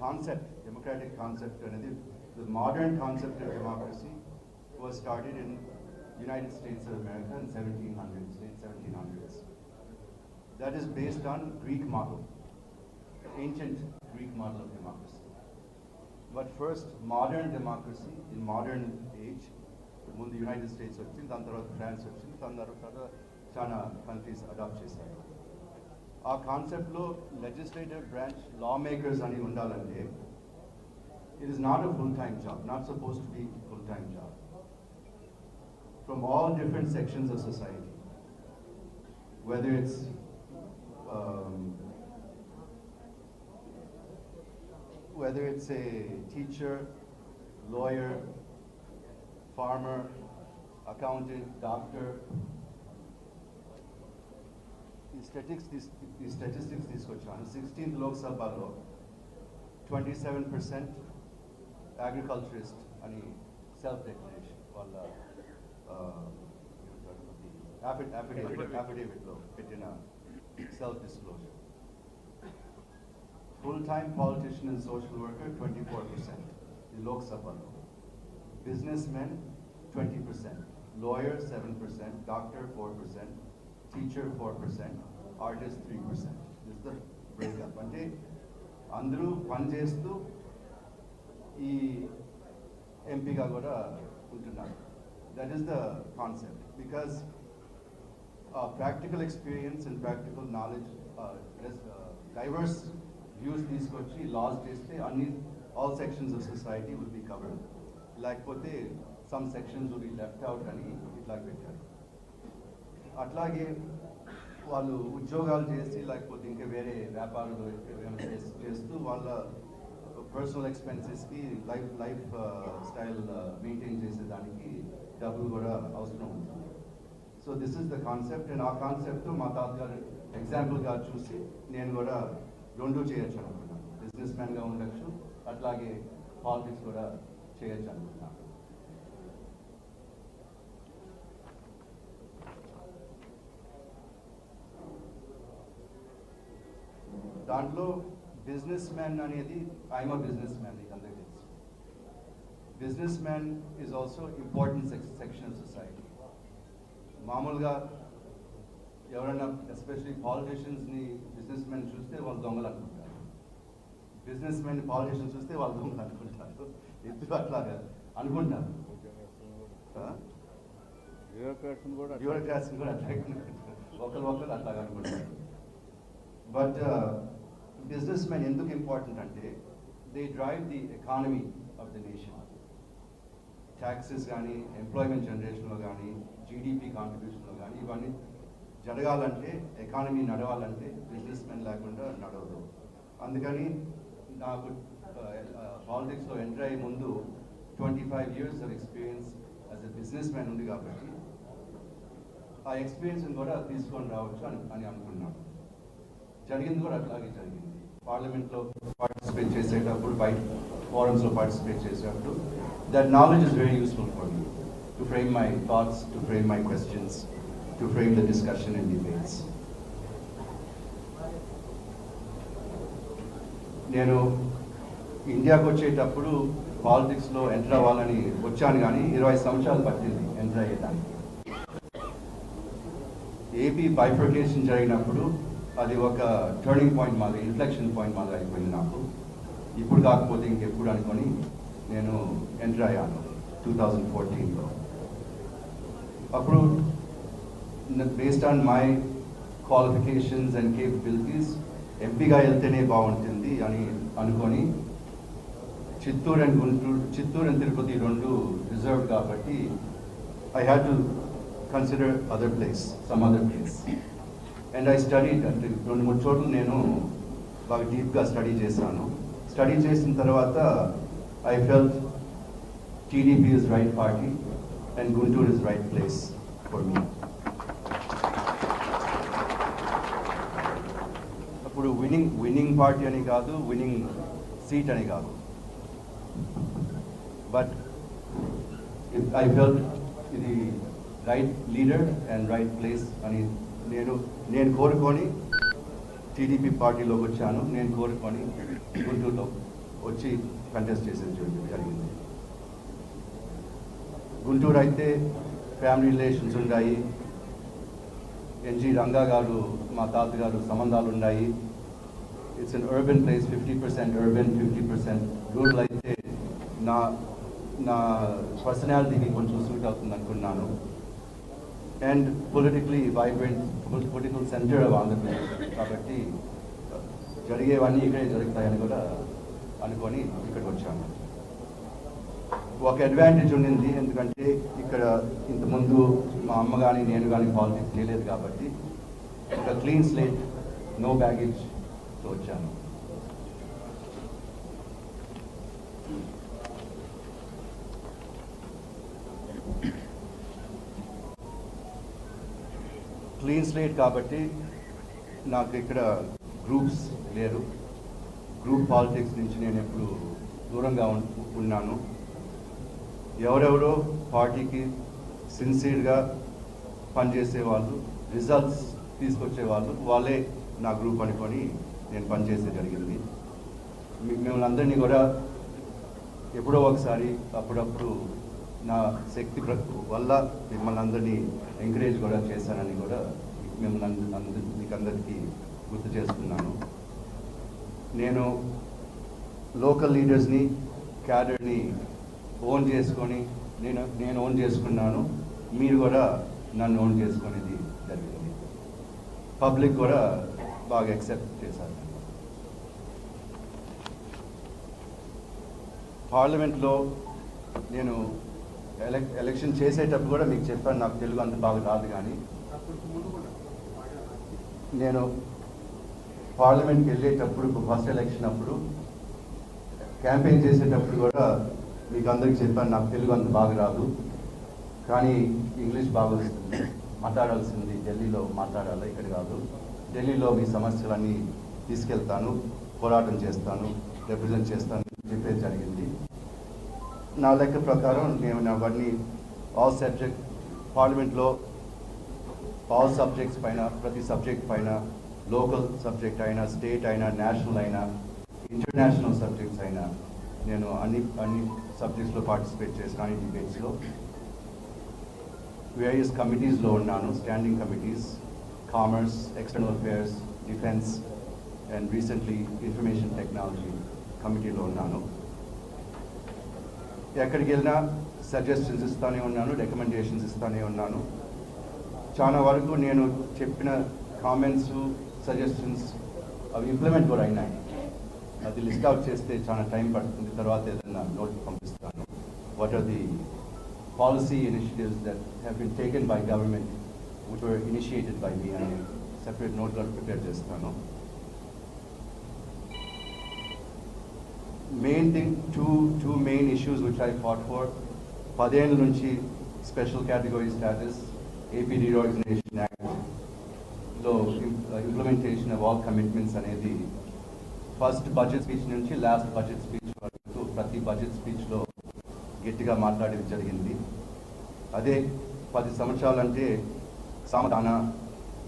concept, democratic concept, అనేది the modern concept of democracy was started in United States of America in 1700s, late 1700s. That is based on Greek model, ancient Greek model of democracy. But first, modern democracy in modern age, ముందు United states వచ్చింది దాని తర్వాత France వచ్చింది దాని తర్వాత చాలా countries adapt చేశారు ఆ కాన్సెప్ట్లో లెజిస్లేటివ్ బ్రాంచ్ లా మేకర్స్ అని ఉండాలంటే it is not a full time job not suppose to be full time job from all different sections of society whether it's um, whether it's a teacher, lawyer, farmer, accountant, doctor. statistics ఈ statistics తీసుకొచ్చాను sixteenth లోక్సభలో twenty seven percent agriculturist అని self declaration వాళ్ళ affidavit అఫిడేవిట్లో పెట్టిన self disclosure full time politician and social worker twenty four percent ఈ లోక్సభలో businessmen twenty percent lawyer seven percent doctor four percent teacher 4%, orders three percent. Is the breakup అంటే అందరూ పని చేస్తూ ఈ ఎంపీగా కూడా ఉంటున్నారు. That is the concept because practical experience and practical knowledge diverse views తీసుకొచ్చి లాస్ చేస్తే అన్ని all sections of society will be covered లేకపోతే some sections will be left out అని ఇట్లా పెట్టారు. అట్లాగే వాళ్ళు ఉద్యోగాలు చేసి లేకపోతే ఇంకా వేరే వ్యాపారాలు చేస్తూ వాళ్ళ పర్సనల్ ఎక్స్పెన్సెస్కి లైఫ్ లైఫ్ స్టైల్ మెయింటైన్ చేసేదానికి డబ్బులు కూడా అవసరం ఉంటుంది. So this is the concept and ఆ కాన్సెప్ట్ మా తాతగారు ఎగ్జాంపుల్గా చూసి నేను కూడా రెండు చేయొచ్చు అనుకున్నాను. బిజినెస్ మ్యాన్గా ఉండొచ్చు అట్లాగే పాలిటిక్స్ కూడా చేయొచ్చు అనుకున్నాను. దాంట్లో బిజినెస్ మ్యాన్ అనేది ఐఎమ్ బిజినెస్ మ్యాన్ నీకు అందరికీ తెలుసు. Businessman is also important section of society మామూలుగా ఎవరైనా ఎస్పెషలీ పాలిటిషియన్స్ని బిజినెస్ మ్యాన్ చూస్తే వాళ్ళు దొంగలు అనుకుంటారు. బిజినెస్ మ్యాన్ పాలిటిషియన్స్ చూస్తే వాళ్ళు దొంగలు అనుకుంటారు. ఇద్దరు అట్లాగా అనుకుంటారు. కూడా అట్లాగే ఒకరు ఒకరు అట్లాగా అనుకుంటారు. బట్ బిజినెస్ మెన్ ఎందుకు ఇంపార్టెంట్ అంటే they drive the economy of the nation taxes కానీ ఎంప్లాయ్మెంట్ జనరేషన్లో కానీ జీడిపి కాంట్రిబ్యూషన్లో కానీ ఇవన్నీ జరగాలంటే ఎకానమీ నడవాలంటే బిజినెస్ మెన్ లేకుండా నడవదు. అందుకని నాకు పాలిటిక్స్లో ఎంటర్ అయ్యే ముందు twenty five years of experience as a businessman ఉంది కాబట్టి ఆ ఎక్స్పీరియన్స్ కూడా తీసుకొని రావచ్చు అని అని అనుకున్నాను. జరిగింది కూడా అట్లాగే జరిగింది. పార్లమెంట్లో పార్టిసిపేట్ చేసేటప్పుడు బయట ఫోరమ్స్లో పార్టిసిపేట్ చేసేటప్పుడు that knowledge is very useful for me to frame my thoughts to frame my questions to frame the discussion and debates నేను ఇండియాకు వచ్చేటప్పుడు పాలిటిక్స్లో ఎంటర్ అవ్వాలని వచ్చాను కానీ ఇరవై సంవత్సరాలు పట్టింది ఎంటర్ అయ్యేదానికి. ఏపీ బైఫర్కేషన్ జరిగినప్పుడు అది ఒక టర్నింగ్ పాయింట్ మాదిరి ఇన్ఫ్లెక్షన్ పాయింట్ మాదిరి అయిపోయింది నాకు. ఇప్పుడు కాకపోతే ఇంకెప్పుడు అనుకొని నేను ఎంటర్ అయ్యాను టూ థౌజండ్ ఫోర్టీన్లో అప్పుడు based on my qualifications and capabilities ఎంపీగా వెళ్తేనే బాగుంటుంది అని అనుకొని చిత్తూరు అండ్ గుంటూరు చిత్తూరు అండ్ తిరుపతి రెండు రిజర్వ్ కాబట్టి I had to consider other place some other place and I study అంటే రెండు మూడు చోట్ల నేను బాగా డీప్గా స్టడీ చేశాను. స్టడీ చేసిన తర్వాత I felt TDP is right party and Guntur is right place for me అప్పుడు విన్నింగ్ విన్నింగ్ పార్టీ అని కాదు విన్నింగ్ సీట్ అని కాదు. బట్ ఐ ఫెల్ట్ ఇది right leader and right place అని నేను నేను కోరుకొని టీడీపీ పార్టీలోకి వచ్చాను. నేను కోరుకొని గుంటూరులో వచ్చి కంటెస్ట్ చేసేది జరిగింది. గుంటూరు అయితే ఫ్యామిలీ రిలేషన్స్ ఉన్నాయి ఎన్జి రంగా గారు మా తాతగారు సంబంధాలు ఉన్నాయి it's an urban place fifty percent urban fifty percent rural అయితే నా నా పర్సనాలిటీకి కొంచెం సూట్ అవుతుంది అనుకున్నాను and politically vibrant political centre of Andhra Pradesh కాబట్టి జరిగేవన్నీ ఇక్కడే జరుగుతాయని కూడా అనుకొని ఇక్కడికి వచ్చాను ఒక అడ్వాంటేజ్ ఉండింది ఎందుకంటే ఇక్కడ ఇంతకుముందు మా అమ్మ కానీ నేను కానీ పాలిటిక్స్ చేయలేదు కాబట్టి ఒక క్లీన్ స్లేట్ నో బ్యాగేజ్తో వచ్చాను క్లీన్ స్లేట్ కాబట్టి నాకు ఇక్కడ గ్రూప్స్ లేరు. గ్రూప్ పాలిటిక్స్ నుంచి నేను ఎప్పుడు దూరంగా ఉన్నాను. ఎవరెవరో పార్టీకి సిన్సియర్గా పనిచేసే వాళ్ళు రిజల్ట్స్ తీసుకొచ్చే వాళ్ళు వాళ్ళే నా గ్రూప్ అనుకొని నేను పనిచేసే జరిగింది. మిమ్మల్ని అందరినీ కూడా ఎప్పుడో ఒకసారి అప్పుడప్పుడు నా శక్తి ప్ర- వల్ల మిమ్మల్ని అందరినీ ఎంకరేజ్ కూడా చేశానని కూడా మిమ్మల్ని అందరి మీకు అందరికీ గుర్తు చేస్తున్నాను. నేను లోకల్ లీడర్స్ని క్యాడర్ని ఓన్ చేసుకొని నేను నేను ఓన్ చేసుకున్నాను. మీరు కూడా నన్ను ఓన్ చేసుకునేది జరిగింది. పబ్లిక్ కూడా బాగా యాక్సెప్ట్ చేశారు. పార్లమెంట్లో నేను ఎలక్షన్ చేసేటప్పుడు కూడా మీకు చెప్పాను నాకు తెలుగు అంత బాగా రాదు కానీ. నేను పార్లమెంట్కి వెళ్ళేటప్పుడు ఫస్ట్ ఎలక్షన్ అప్పుడు క్యాంపెయిన్ చేసేటప్పుడు కూడా మీకు అందరికి చెప్పాను నాకు తెలుగు అంత బాగా రాదు. కానీ ఇంగ్లీష్ బాగా వస్తుంది. మాట్లాడాల్సింది ఢిల్లీలో మాట్లాడాలి ఇక్కడ కాదు. ఢిల్లీలో మీ సమస్యలన్నీ తీసుకెళ్తాను పోరాటం చేస్తాను రిప్రజెంట్ చేస్తాను చెప్పేది జరిగింది. నా లెక్క ప్రకారం నేను అవన్నీ ఆల్ సబ్జెక్ట్ పార్లమెంట్లో ఆల్ సబ్జెక్ట్స్ పైన ప్రతి సబ్జెక్ట్ పైన లోకల్ సబ్జెక్ట్ అయినా స్టేట్ అయినా నేషనల్ అయినా ఇంటర్నేషనల్ సబ్జెక్ట్స్ అయినా నేను అన్ని అన్ని సబ్జెక్ట్స్లో పార్టిసిపేట్ చేసిన అన్ని డిబేట్స్లో వేరియస్ కమిటీస్లో ఉన్నాను standing committees commerce external affairs defence and recently information technology కమిటీలో ఉన్నాను. ఎక్కడికి వెళ్ళినా సజెషన్స్ ఇస్తూనే ఉన్నాను రికమెండేషన్స్ ఇస్తూనే ఉన్నాను. చాలా వరకు నేను చెప్పిన కామెంట్స్ సజెషన్స్ అవి ఇంప్లిమెంట్ కూడా అయినాయి. అది లిస్ట్ అవుట్ చేస్తే చాలా టైం పడుతుంది. తర్వాత ఏదైనా నోట్ పంపిస్తాను. What are the policy initiatives that have been taken by government which were initiated by me అని సెపరేట్ నోట్లో ప్రిపేర్ చేస్తాను. Main thing two two main issues which I fought for పదేళ్ళ నుంచి special category status AP reorganisation యాక్ట్లో implementation of all commitments అనేది first budget speech నుంచి last budget speech వరకు ప్రతి బడ్జెట్ స్పీచ్లో గట్టిగా మాట్లాడేది జరిగింది. అదే పది సంవత్సరాలంటే అంటే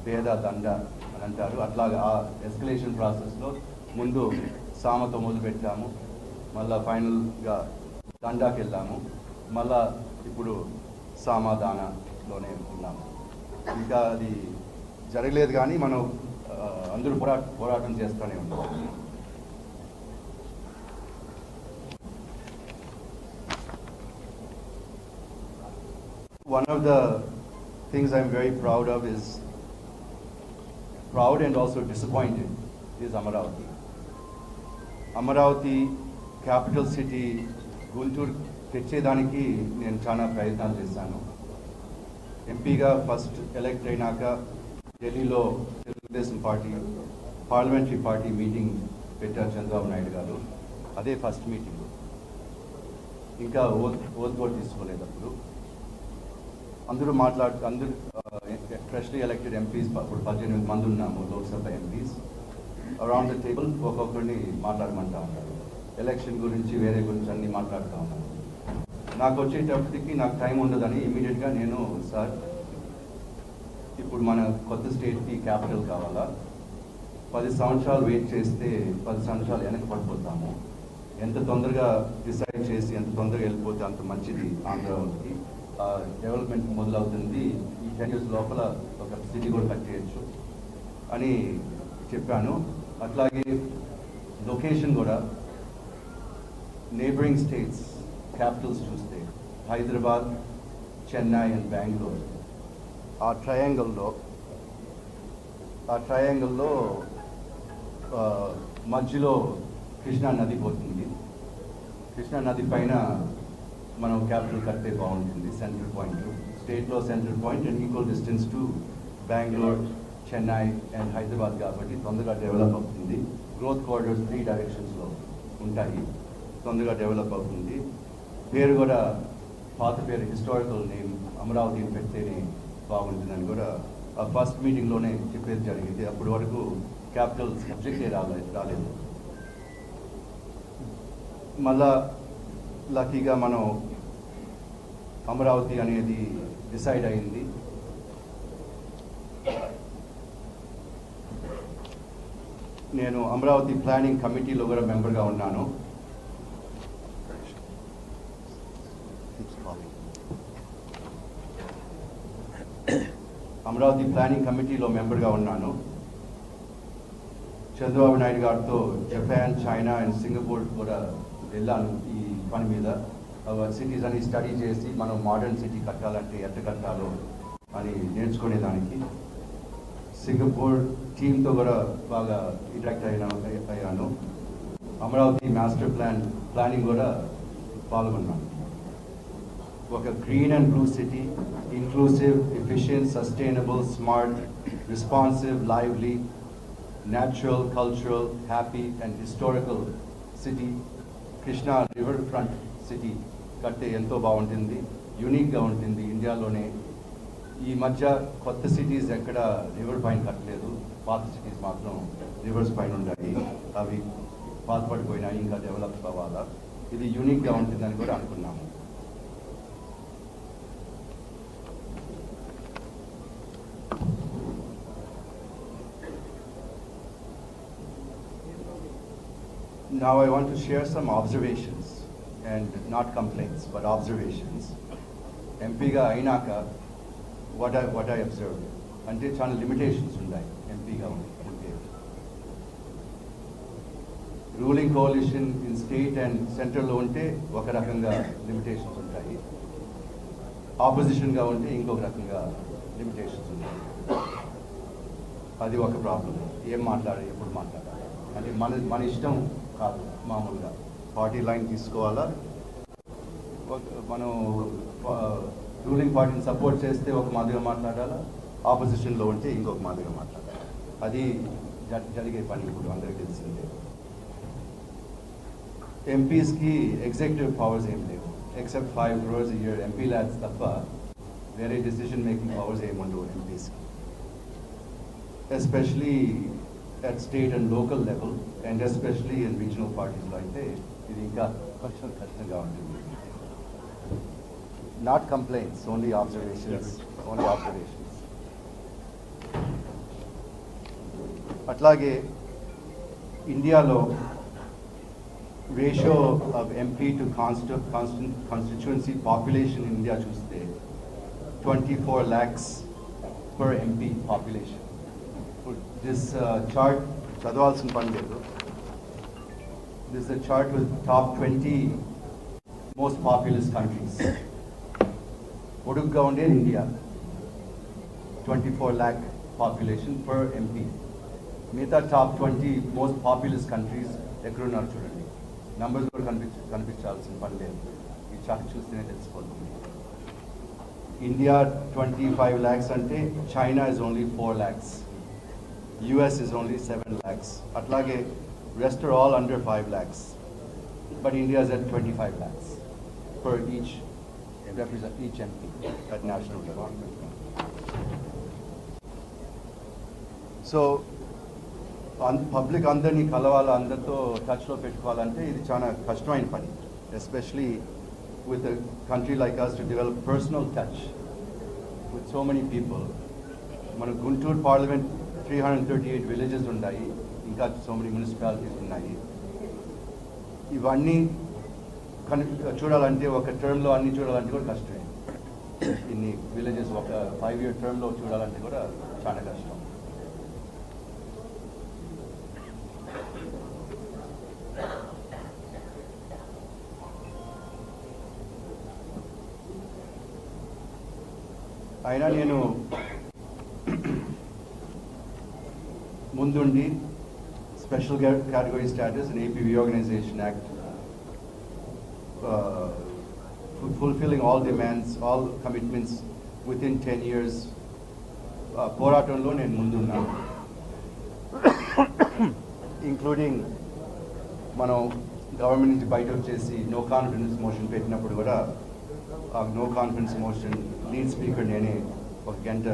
భేద దండ అని అంటారు. అట్లాగా ఆ ఎస్కలేషన్ ప్రాసెస్లో ముందు సామతో మొదలుపెట్టాము. మళ్ళా ఫైనల్గా దండాకి వెళ్ళాము. మళ్ళా ఇప్పుడు సామాధానలోనే ఉన్నాము. ఇంకా అది జరగలేదు కానీ మనం అందరూ పోరా పోరాటం చేస్తూనే ఉన్నాం. One of the things I'm very proud of is, proud and also disappointed, is Amaravati. Amaravati capital city Guntur తెచ్చేదానికి నేను చాలా ప్రయత్నాలు చేశాను. ఎంపీగా ఫస్ట్ ఎలక్ట్ అయినాక ఢిల్లీలో Telugu Desam party parliamentary party meeting పెట్టారు చంద్రబాబు నాయుడు గారు. అదే ఫస్ట్ మీటింగ్. ఇంకా ఓత్ ఓత్ కూడా తీసుకోలేదు అప్పుడు. అందరూ మాట్లాడు అందరూ ఫ్రెష్లీ ఎలక్టెడ్ ఎంపీస్ ఇప్పుడు పద్దెనిమిది మంది ఉన్నాము Lok Sabha MPs. Around the table ఒక్కొక్కరిని మాట్లాడమంటా ఉన్నారు. ఎలక్షన్ గురించి వేరే గురించి అన్ని మాట్లాడుతూ ఉన్నాను. నాకు వచ్చేటప్పటికి నాకు టైం ఉండదని ఇమీడియట్గా నేను సార్ ఇప్పుడు మన కొత్త స్టేట్కి క్యాపిటల్ కావాలా? పది సంవత్సరాలు వెయిట్ చేస్తే పది సంవత్సరాలు వెనక పడిపోతాము. ఎంత తొందరగా డిసైడ్ చేసి ఎంత తొందరగా వెళ్ళిపోతే అంత మంచిది ఆంధ్రాకి డెవలప్మెంట్ మొదలవుతుంది. ఈ టెన్ ఇయర్స్ లోపల ఒక సిటీ కూడా కట్టేయచ్చు అని చెప్పాను. అట్లాగే లొకేషన్ కూడా నేబరింగ్ స్టేట్స్ క్యాపిటల్స్ చూస్తే హైదరాబాద్ చెన్నై అండ్ బెంగళూరు ఆ ట్రయాంగిల్లో ఆ ట్రయాంగిల్లో మధ్యలో కృష్ణా నది పోతుంది. కృష్ణా నది పైన మనం క్యాపిటల్ కట్టే బాగుంటుంది సెంట్రల్ పాయింట్ స్టేట్లో central point and equal distance to Bengaluru Chennai and Hyderabad కాబట్టి తొందరగా డెవలప్ అవుతుంది. గ్రోత్ క్వార్టర్స్ త్రీ డైరెక్షన్స్లో ఉంటాయి. తొందరగా డెవలప్ అవుతుంది. పేరు కూడా పాత పేరు హిస్టారికల్ నేమ్ అమరావతి పెడితేనే బాగుంటుందని కూడా ఆ ఫస్ట్ మీటింగ్లోనే చెప్పేది జరిగింది. అప్పటి వరకు క్యాపిటల్ సబ్జెక్టే రాలేదు రాలేదు. మళ్ళా లక్కీగా మనం అమరావతి అనేది డిసైడ్ అయింది. నేను అమరావతి ప్లానింగ్ కమిటీలో కూడా మెంబర్గా ఉన్నాను. అమరావతి ప్లానింగ్ కమిటీలో మెంబర్గా ఉన్నాను. చంద్రబాబు నాయుడు గారితో జపాన్ చైనా అండ్ సింగపూర్ కూడా వెళ్ళాను ఈ పని మీద. సిటీస్ అని స్టడీ చేసి మనం మోడర్న్ సిటీ కట్టాలంటే ఎట్ట కట్టాలో అని నేర్చుకునేదానికి. సింగపూర్ టీంతో కూడా బాగా ఇంటరాక్ట్ అయిన అయ్యాను. అమరావతి మాస్టర్ ప్లాన్ ప్లానింగ్ కూడా పాల్గొన్నాను. ఒక green and blue city inclusive efficient sustainable smart responsive lively natural cultural happy and historical city Krishna riverfront city కట్టే ఎంతో బాగుంటుంది యూనిక్గా ఉంటుంది ఇండియాలోనే. ఈ మధ్య కొత్త సిటీస్ ఎక్కడ రివర్ పైన కట్టలేదు పాత సిటీస్ మాత్రం రివర్స్ పైన ఉంటాయి అవి పాతపడిపోయినాయి ఇంకా డెవలప్ అవ్వాలా? ఇది యూనిక్గా ఉంటుందని కూడా అనుకున్నాము. Now I want to share some observations and not complaints, but observations. ఎంపీగా అయినాక what I, what I observed. అంటే చాలా లిమిటేషన్స్ ఉన్నాయి ఎంపీగా ఉంటే ruling coalition in state and సెంట్రల్లో ఉంటే ఒక రకంగా లిమిటేషన్స్ ఉంటాయి ఆపోజిషన్గా ఉంటే ఇంకొక రకంగా లిమిటేషన్స్ ఉంటాయి అది ఒక ప్రాబ్లం ఏం మాట్లాడాలి ఎప్పుడు మాట్లాడాలి అంటే మన మన ఇష్టం కాదు మామూలుగా. పార్టీ లైన్ తీసుకోవాలా? మనం రూలింగ్ పార్టీని సపోర్ట్ చేస్తే ఒక మాదిరిగా మాట్లాడాలా? ఆపోజిషన్లో ఉంటే ఇంకొక మాదిరిగా మాట్లాడాలి? అది జరిగే పని ఇప్పుడు అందరికీ తెలిసిందే. ఎంపీస్కి ఎగ్జిక్యూటివ్ పవర్స్ ఏం లేవు. Except five crores year MP LADS తప్ప వేరే డెసిషన్ మేకింగ్ పవర్స్ ఏమి ఉండవు ఎంపీస్కి. Especially at state and local level, and especially in regional parties like this, ఇది ఇంకా కొంచెం కష్టంగా ఉంటుంది not complaints only observations only observations అట్లాగే ఇండియాలో ratio of MP to consti constituency population in India చూస్తే twenty four lakhs per MP population this chart చదవాల్సిన పని లేదు. This the chart with top twenty most populous countries పొడుగ్గా ఉండేది India twenty four lakh population per MP మిగతా top twenty most populous countries ఎక్కడున్నారు చూడండి. Numbers కూడా కనిపించ కనిపించాల్సిన పని లేదు. ఈ చార్ట్ చూస్తేనే తెలిసిపోతుంది. ఇండియా ట్వంటీ ఫైవ్ ల్యాక్స్ అంటే China is only four lakhs US is only seven lakhs అట్లాగే rest are all under five lakhs but India is at twenty five lakhs for each represent each MP at national level. So public అందరినీ కలవాలి అందరితో టచ్లో పెట్టుకోవాలంటే ఇది చాలా కష్టమైన పని especially with country like us to develop personal touch with so many people మన Guntur parliament three hundred thirty eight villages ఉన్నాయి ఇంకా సో మెనీ మున్సిపాలిటీస్ ఉన్నాయి. ఇవన్నీ కను చూడాలంటే ఒక టర్మ్లో అన్ని చూడాలంటే కూడా కష్టమే. ఇన్ని విలేజెస్ ఒక ఫైవ్ ఇయర్ టర్మ్లో చూడాలంటే కూడా చాలా కష్టం. అయినా నేను ముందుండి special category status and AP reorganisation act fulfilling all demands all commitments with in ten years పోరాటంలో నేను ముందున్నాను ఇంక్లూడింగ్ మనం గవర్నమెంట్ నుంచి బయట వచ్చేసి నో కాన్ఫిడెన్స్ మోషన్ పెట్టినప్పుడు కూడా ఆ no confidence motion lead speaker నేనే ఒక గంట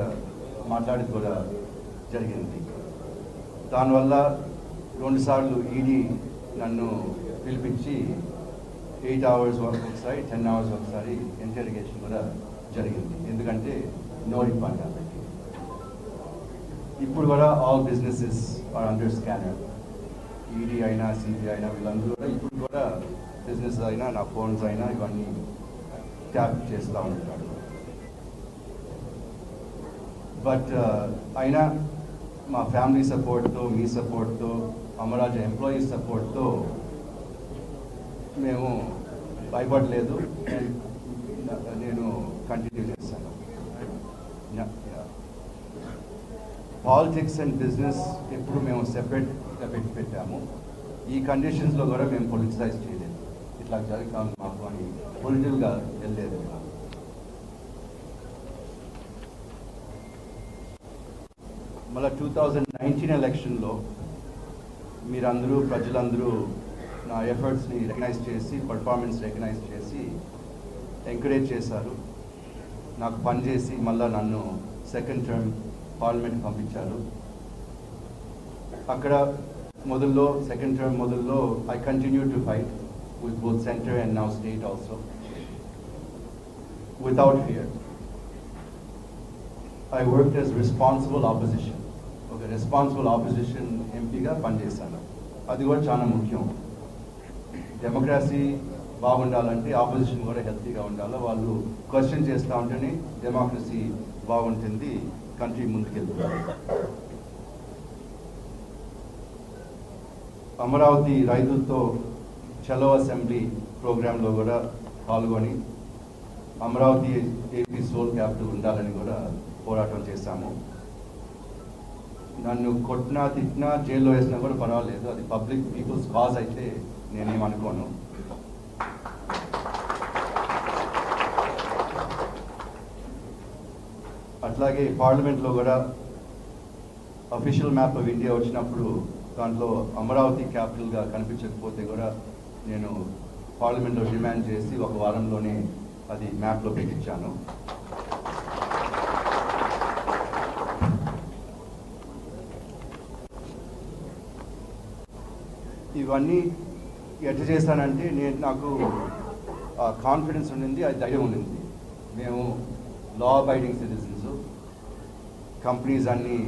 మాట్లాడేది కూడా జరిగింది. దానివల్ల రెండుసార్లు ఈడీ నన్ను పిలిపించి ఎయిట్ అవర్స్ వరకు ఒకసారి టెన్ అవర్స్ ఒకసారి ఇంటెలిగేషన్ కూడా జరిగింది. ఎందుకంటే నో రిఫండ్ కాబట్టి. ఇప్పుడు కూడా all businesses are under scanner. ED అయినా సిబిఐ అయినా వీళ్ళందరూ కూడా ఇప్పుడు కూడా బిజినెస్ అయినా నా ఫోన్స్ అయినా ఇవన్నీ ట్యాప్ చేస్తూ ఉంటాడు బట్ అయినా మా ఫ్యామిలీ సపోర్ట్తో మీ సపోర్ట్తో అమరాజ ఎంప్లాయీస్ సపోర్ట్తో మేము భయపడలేదు. నేను- కంటిన్యూ చేశాను పాలిటిక్స్ అండ్ బిజినెస్ ఎప్పుడు మేము సెపరేట్గా పెట్టి పెట్టాము. ఈ కండిషన్స్లో కూడా మేము పొలిటిసైజ్ చేయలేదు. ఇట్లా జరగాలి మాకు అని పొలిటికల్గా వెళ్ళలేదు మేము. మళ్ళీ టూ థౌజండ్ నైన్టీన్ ఎలక్షన్లో మీరందరూ ప్రజలందరూ నా ఎఫర్ట్స్ని రికగ్నైజ్ చేసి పర్ఫార్మెన్స్ రికగ్నైజ్ చేసి ఎంకరేజ్ చేశారు. నాకు పని చేసి మళ్ళీ నన్ను సెకండ్ టర్మ్ పార్లమెంట్ పంపించారు. అక్కడ మొదల్లో second term మొదల్లో I continue to fight with both centre and now state also without fear I work as responsible opposition ఒక రెస్పాన్సిబుల్ ఆపోజిషన్ ఎంపీగా పనిచేశాను అది కూడా చాలా ముఖ్యం. డెమోక్రసీ బాగుండాలంటే ఆపోజిషన్ కూడా హెల్తీగా ఉండాలి? వాళ్ళు క్వశ్చన్ చేస్తూ ఉంటేనే డెమోక్రసీ బాగుంటుంది కంట్రీ ముందుకెళ్తుంది. అమరావతి రైతులతో చలో అసెంబ్లీ ప్రోగ్రాంలో కూడా పాల్గొని అమరావతి ఏపీ సోల్ క్యాపిటల్ ఉండాలని కూడా పోరాటం చేశాము. నన్ను కొట్టినా తిట్టినా జైల్లో వేసినా కూడా పర్వాలేదు. అది పబ్లిక్ పీపుల్స్ కాజ్ అయితే నేనేమనుకోను. అట్లాగే పార్లమెంట్లో కూడా అఫీషియల్ మ్యాప్ ఆఫ్ ఇండియా వచ్చినప్పుడు దాంట్లో అమరావతి క్యాపిటల్గా కనిపించకపోతే కూడా నేను పార్లమెంట్లో డిమాండ్ చేసి ఒక వారంలోనే అది మ్యాప్లో పెట్టించాను. ఇవన్నీ ఎట్లా చేశానంటే నేను నాకు కాన్ఫిడెన్స్ ఉండింది అది ధైర్యం ఉండింది. మేము లా అబైడింగ్ సిటిజన్స్ కంపెనీస్ అన్నీ